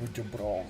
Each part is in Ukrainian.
Будь обрав.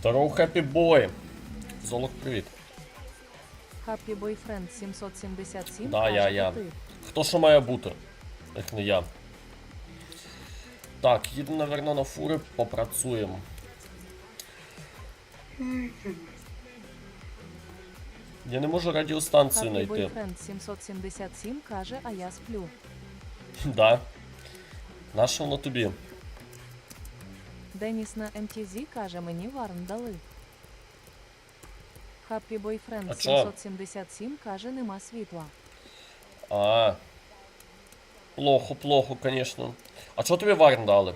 Здоров, хеппі бой. Золок, привіт. Happy Boyfriend 777 Да, я, я. Хто що має бути? Як не я. Так, їдемо, напевно, на фури, попрацюємо. Я не можу радіостанцію Happy знайти. Boyfriend 777 каже, а я сплю. Да. Нащо воно тобі? Деніс на MTZ каже, мені варн дали. Happy Boyfriend 777 каже, нема світла. А. Плохо, плохо, конечно. А чого тобі варн дали?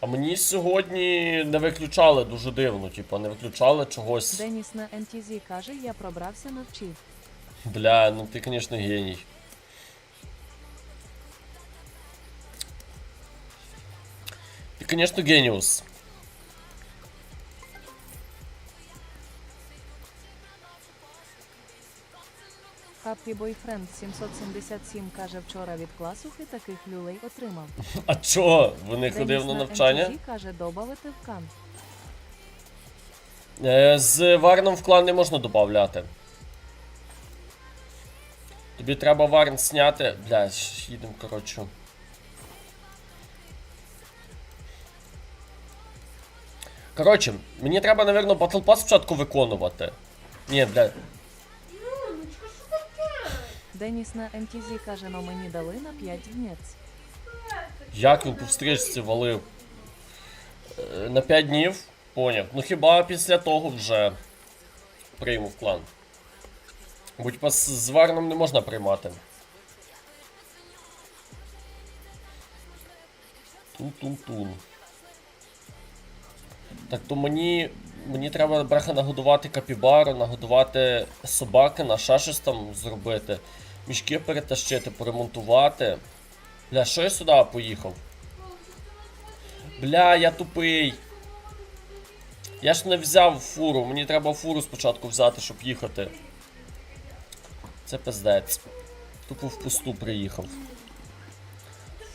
А мені сьогодні не виключали дуже дивно, типа, не виключали чогось. Деніс на MTZ каже, я пробрався навчив. Бля, ну ти, конечно, геній. Конечно, геніус. Happy Boyfriend 777 каже, вчора від класухи таких люлей отримав. А чо? Вони ходив на на навчання? MTZ каже, добавити в кан. Е, З варном в клан не можна додати. Тобі треба варн зняти. Бля, їдемо, коротше. Коротше, мені треба, напевно, Battle Pass спочатку виконувати. Ні, бля. Деніс на MTZ каже, но мені дали на 5 днець. Як він по стрічці валив? Е, На 5 днів? Поняв. Ну хіба після того вже прийму в клан. Будь пас з варном не можна приймати. Тун-тун-тун. Так то мені. Мені треба бреха нагодувати капібару, нагодувати собаки, на щось там зробити. Мішки перетащити, поремонтувати. Бля, що я сюди поїхав? Бля, я тупий. Я ж не взяв фуру, мені треба фуру спочатку взяти, щоб їхати. Це пиздець. Тупо впусту приїхав.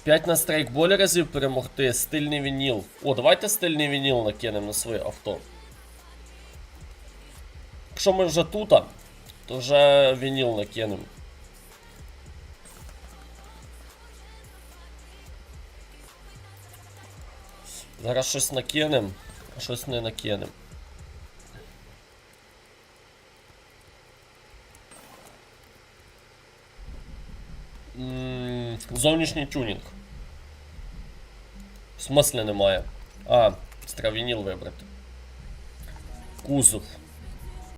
5 на страйкболі разів перемогти, стильний вініл. О, давайте стильний вініл накинемо на своє авто. Якщо ми вже тут, то вже вініл накинемо. Зараз щось накинем, а щось не накинем. М, Зовнішній тюнінг. В смислі немає. А, стравініл вибрати. Кузов.